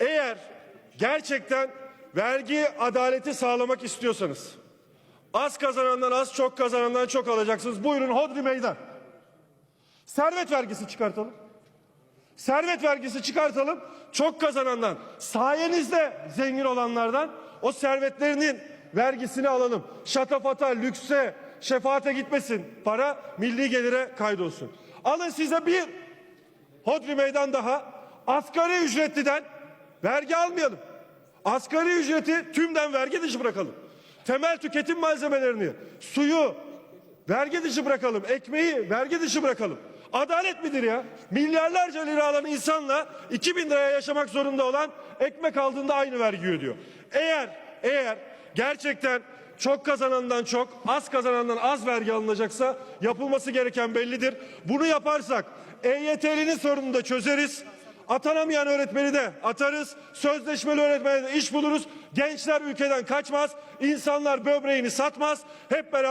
Eğer gerçekten vergi adaleti sağlamak istiyorsanız az kazanandan az çok kazanandan çok alacaksınız. Buyurun hodri meydan. Servet vergisi çıkartalım. Servet vergisi çıkartalım. Çok kazanandan, sayenizde zengin olanlardan o servetlerinin vergisini alalım. Şatafata, lükse, şefaate gitmesin. Para milli gelire kaydolsun. Alın size bir hodri meydan daha. Asgari ücretliden vergi almayalım. Asgari ücreti tümden vergi dışı bırakalım. Temel tüketim malzemelerini, suyu, Vergi dışı bırakalım. Ekmeği vergi dışı bırakalım. Adalet midir ya? Milyarlarca lira alan insanla 2000 liraya yaşamak zorunda olan ekmek aldığında aynı vergi ödüyor. Eğer eğer gerçekten çok kazanandan çok, az kazanandan az vergi alınacaksa yapılması gereken bellidir. Bunu yaparsak EYT'linin sorununu da çözeriz. Atanamayan öğretmeni de atarız. Sözleşmeli öğretmeni de iş buluruz. Gençler ülkeden kaçmaz. İnsanlar böbreğini satmaz. Hep beraber